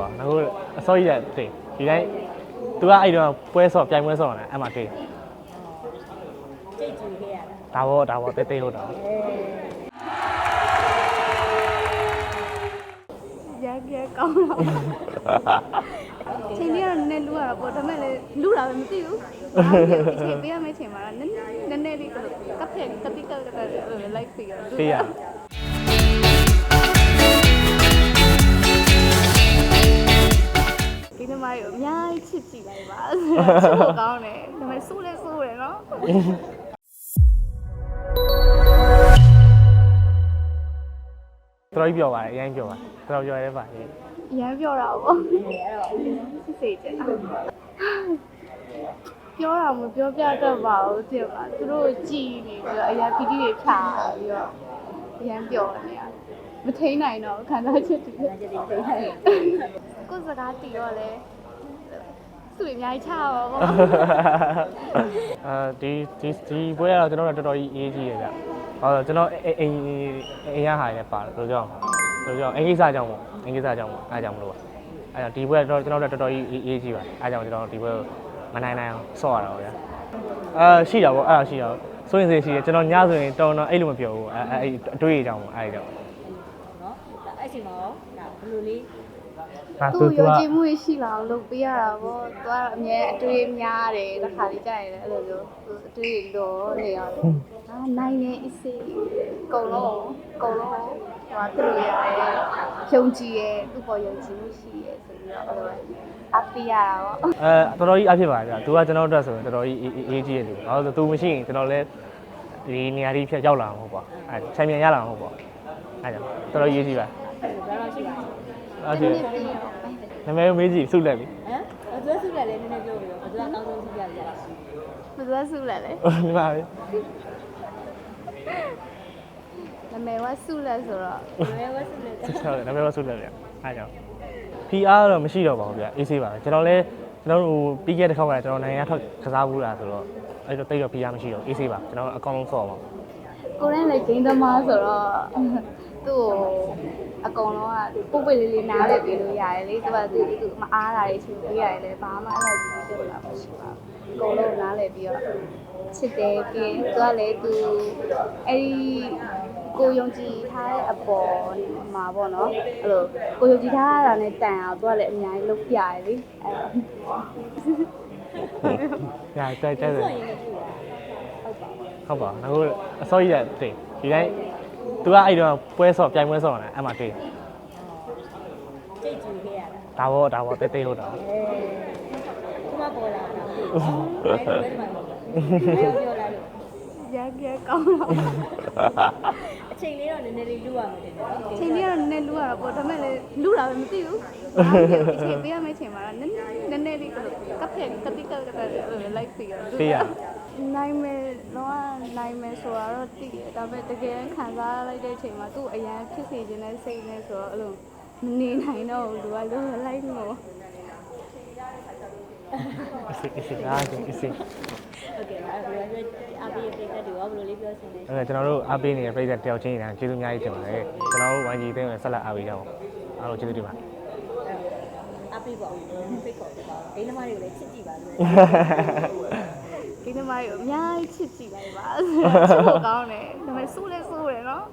ပါဘူးငါကအစောကြီးတဲ့တိဒီတိုင်း तू ကအဲ့တော့ပွဲဆော့ပြိုင်ပွဲဆော့နေတာအဲ့မှာတိကြိတ်ကြည့်ခဲ့ရတာဒါဘောဒါဘောတေးတေးဟုတ်တာရရကောင်းတော့ချိန်လေးကတော့နည်းနည်းလူရတာပေါ့ဒါပေမဲ့လည်းလူတာပဲမသိဘူးချိန်ပေးရမယ့်ချိန်မှာတော့နည်းနည်းနည်းနည်းလေးကပ်ဖက်တပိကပ်ကပ်လိုက်ပြီးတော့တေးရ ချစ်ဖို့ကောင်းတယ်ဒါပေမဲ့စိုးလဲစိုးတယ်နော်တော်တော်ကြီးပြောပါတယ်အရင်ပြောပါတယ်တော်တော်ပြောရဲပါလေရမ်းပြောတာပေါ့စစ်စေချင်တာပြောတာမပြောပြတတ်ပါဘူးတဲ့ပါသူတို့ကြည်နေပြီးတော့အရာပီတိတွေဖြာပြီးတော့ရမ်းပြောနေရတယ်မထိန်နိုင်တော့ခံစားချက်တွေကြည့်ကြည့်သိတယ်ကိုယ်စကားတီတော့လဲ သူတွေအများကြီးချပါဘောအဲဒီဒီဒီပွဲကတော့ကျွန်တော်တို့တော်တော်ကြီးအေးကြီးရဗျဟောကျွန်တော်အိမ်အိမ်အိမ်ရဟာရပါတယ်လို့ကြောင်းလို့ကြောင်းအင်္ဂိစာကြောင့်ပေါ့အင်္ဂိစာကြောင့်ပေါ့အားကြောင့်မလို့ပါအဲဒါဒီပွဲကတော့ကျွန်တော်တို့တော်တော်ကြီးအေးကြီးပါတယ်အားကြောင့်ကျွန်တော်ဒီပွဲကိုမနိုင်နိုင်အောင်ဆော့ရတာပေါ့ဗျာအာရှိတာပေါ့အဲ့ဒါရှိတာဆိုရင်စိတ်ရှိတယ်ကျွန်တော်ညဆိုရင်တော်တော်အဲ့လိုမပြောဘူးအဲအဲ့အတွေ့အကြောင်းပေါ့အဲ့ကြောင့်နော်အဲ့ချိန်မှာရော ဒါဘယ်လိုလေးဒါသူသူယုံက ကြည်မှုရှိလာအောင်လုပ်ပေးရတာပေါ့သူကတော့အမြဲအတွေ့အများတယ်တစ်ခါလေးကြာရင်လည်းအဲ့လိုမျိုးသူအတွေ့တော့နေရတယ်အာနိုင်နေအစ်စေးကုံလုံးကုံလုံးဟိုသူတို့ရတယ်ယုံကြည်ရဲ့သူ့ပေါ်ယုံကြည်မှုရှိရဲ့ဆိုပြီးတော့အဲ့လိုအပီရတာပေါ့ အဲတော်တော်ကြီးအဖြစ်ပါဗျာသူကကျွန်တော်တို့အတွက်ဆိုရင်တော်တော်ကြီးအေးကြီးရဲ့လူဘာလို့လဲသူမရှိရင်ကျွန်တော်လည်းဒီနေရာကြီးဖြတ်ရောက်လာမှာမဟုတ်ပါအဲချန်ပီယံရလာမှာမဟုတ်ပါအဲကြောင့်တော်တော်ရေးကြီးပါ ဘယ်တော့ရှိပါလဲအဲ့ဒီနာမည်မေးကြည့်စုလက်လေဟမ်ဘယ်သူစုလဲလဲနည်းနည်းပြောပြီးတော့ဘယ်သူကတောင်းဆုံးစုပြလဲဘယ်သူကစုလဲလဲဒီမှာပဲနာမည်ကစုလဲဆိုတော့ဘယ်ဝက်စုလဲဆက်ဆက်နာမည်ကစုလက်ဗျအဲကြောင့် PR တော့မရှိတော့ပါဘူးဗျအေးဆေးပါပဲကျွန်တော်လည်းကျွန်တော်တို့ပြီးခဲ့တဲ့ခေါက်ကကျွန်တော်နိုင်ငံထွက်ကစားဘူးလားဆိုတော့အဲ့တော့တိတ်တော့ PR မရှိတော့အေးဆေးပါကျွန်တော်အကောင့်လုံးဆော့ပါကိုရင်းလည်းဂိမ်းသမားဆိုတော့ သူ့ကိုအကုန်လုံးကပုတ်ပိတ်လေးလေးနားလဲပေးလို့ရတယ်လေသူကသူသူမအားတာတွေချင်းပေးရတယ်လေဘာမှအဲ့လိုကြီးပြတ်လာမရှိပါဘူးအကုန်လုံးနားလဲပြီးတော့ချစ်တယ်ပြီးရင်သူကလည်းသူအဲ့ဒီကိုယုံကြည်ထားတဲ့အပေါ်မှာပေါ့နော်အဲ့လိုကိုယုံကြည်ထားတာနဲ့တန်အောင်သူကလည်းအများကြီးလုပ်ပြရတယ်လေအဲ့တော့ညာတိုက်တိုက်တယ်ဆိုရင်လည်းပြုတာဟုတ်ပါဘူးဟုတ်ပါငါကအစောကြီးတဲ့တိဒီတိုင်း तू ကအဲ့တော့ပွဲဆော့ပြိုင်ပွဲဆော့နေတာအဲ့မှာတိကြိတ်ကြည့်ခဲ့ရတာဒါဘောဒါဘောတေးတေးဟုတ်တာအဲခုမှပေါ်လာတာဟုတ်တယ်ဘယ်လိုလဲပြောလာလို့ရရကောင်းတော့အချိန်လေးတော့နည်းနည်းလေးလူရမယ်တဲ့နော်ချိန်လေးကတော့နည်းနည်းလူရတာပေါ့ဒါပေမဲ့လည်းလူတာပဲမသိဘူးချိန်ပေးရမယ့်ချိန်မှာတော့နည်းနည်းနည်းနည်းလေးကပ်ဖက်တပိကပ်ကပ်လိုက်ပြီးတော့တေးရ နိုင်မယ်တော့နိုင်မယ်ဆိုတာတော့သိတယ်ဒါပေမဲ့တကယ်ခံစားလိုက်တဲ့အချိန်မှာသူ့အရန်ဖြစ်စီခြင်းနဲ့စိတ်နဲ့ဆိုတော့အဲ့လိုမနေနိုင်တော့ဘူးလူကလိုလိုက်လို့အစီအစီအားကြီးအစီဟုတ်ကဲ့ပါဘယ်လိုလဲအပေးပြတဲ့တူရောဘယ်လိုလေးပြောချင်လဲအဲကျွန်တော်တို့အားပေးနေတဲ့ပြည်သက်တယောက်ချင်းနေတာကျေးဇူးအများကြီးတင်ပါတယ်ကျွန်တော်တို့ YG တင်းကိုဆက်လက်အားပေးကြအောင်အားလုံးကျေးဇူးတင်ပါတယ်အပေးပါဦးဖိတ်ခေါ်ပြပါဦးဒိန်းသမားတွေကိုလည်းချစ်ကြည့်ပါလို့ ဒီနေ့မကြီးကိုအများကြီးချစ်ကြည့်လိုက်ပါချစ်ဖို့ကောင်းတယ်ဒါပေမဲ့စိုးလဲစိုးတယ်နော်